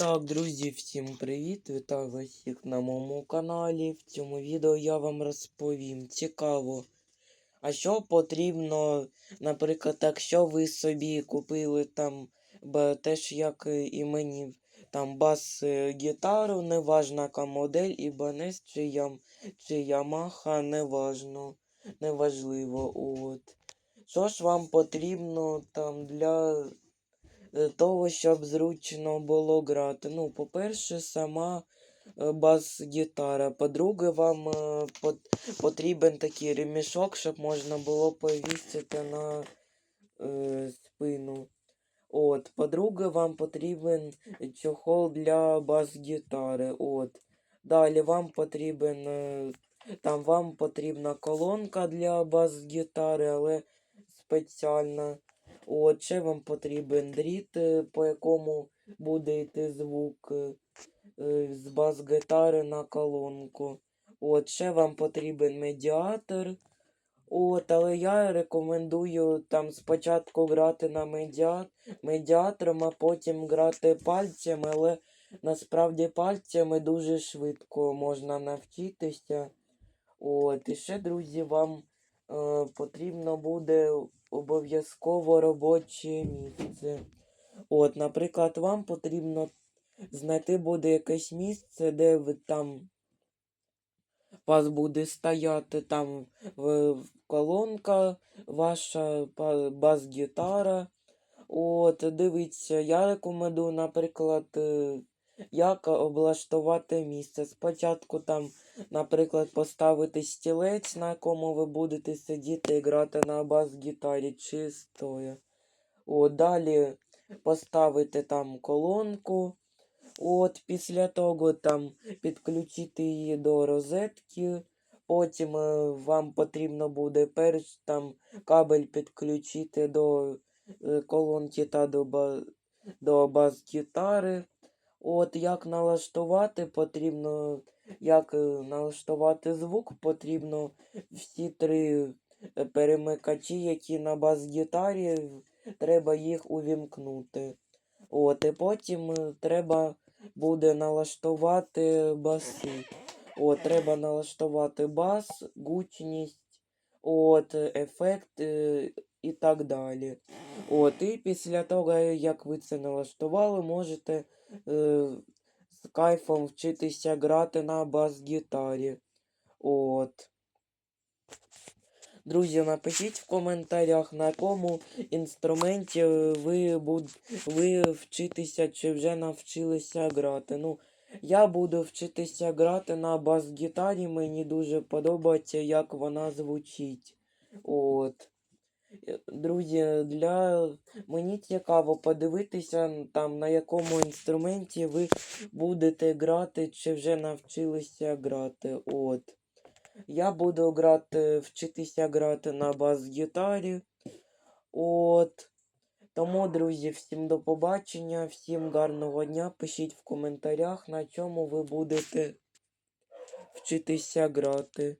Так, друзі, всім привіт! Вітаю вас всіх на моєму каналі. В цьому відео я вам розповім цікаво. А що потрібно, наприклад, якщо ви собі купили там теж як і мені там бас-гітару, неважна яка модель, і Ibanez чи, Ям, чи Yamaha, неважно, неважливо. От. Що ж вам потрібно там для е, того, щоб зручно було грати. Ну, по-перше, сама е, бас-гітара. По-друге, вам е, потрібен такий ремішок, щоб можна було повісити на е, спину. От, по-друге, вам потрібен чохол для бас-гітари. От. Далі вам потрібен. е, Там вам потрібна колонка для бас-гітари, але спеціальна. От, ще вам потрібен дріт, е, по якому буде йти звук е, е, з бас-гітари на колонку. От, ще вам потрібен медіатор. От, але я рекомендую там спочатку грати на медіа... медіатором, а потім грати пальцями, але насправді пальцями дуже швидко можна навчитися. От, і ще, друзі, вам потрібно буде обов'язково робоче місце. От, наприклад, вам потрібно знайти буде якесь місце, де ви там вас буде стояти там в, в колонка, ваша бас-гітара. От, дивіться, я рекомендую, наприклад, е, як облаштувати місце. Спочатку там, наприклад, поставити стілець, на якому ви будете сидіти і грати на бас-гітарі чи стоя. От, далі поставити там колонку. От, після того там підключити її до розетки. Потім е, вам потрібно буде перш там кабель підключити до е, колонки та до, ба... до бас-гітари. От як налаштувати потрібно, як е, налаштувати звук, потрібно всі три е, перемикачі, які на бас-гітарі, треба їх увімкнути. От, і потім е, треба буде налаштувати баси. От, треба налаштувати бас, гучність, от, ефект і так далі. От, і після того, як ви це налаштували, можете е, з кайфом вчитися грати на бас-гітарі. От. Друзі, напишіть в коментарях, на якому інструменті ви, буд... ви вчитеся чи вже навчилися грати. Ну, я буду вчитися грати на бас-гітарі, мені дуже подобається, як вона звучить. От. Друзі, для мені цікаво подивитися там, на якому інструменті ви будете грати, чи вже навчилися грати. От. Я буду грати, вчитися грати на бас-гітарі. От. Тому, друзі, всім до побачення, всім гарного дня. Пишіть в коментарях, на чому ви будете вчитися грати.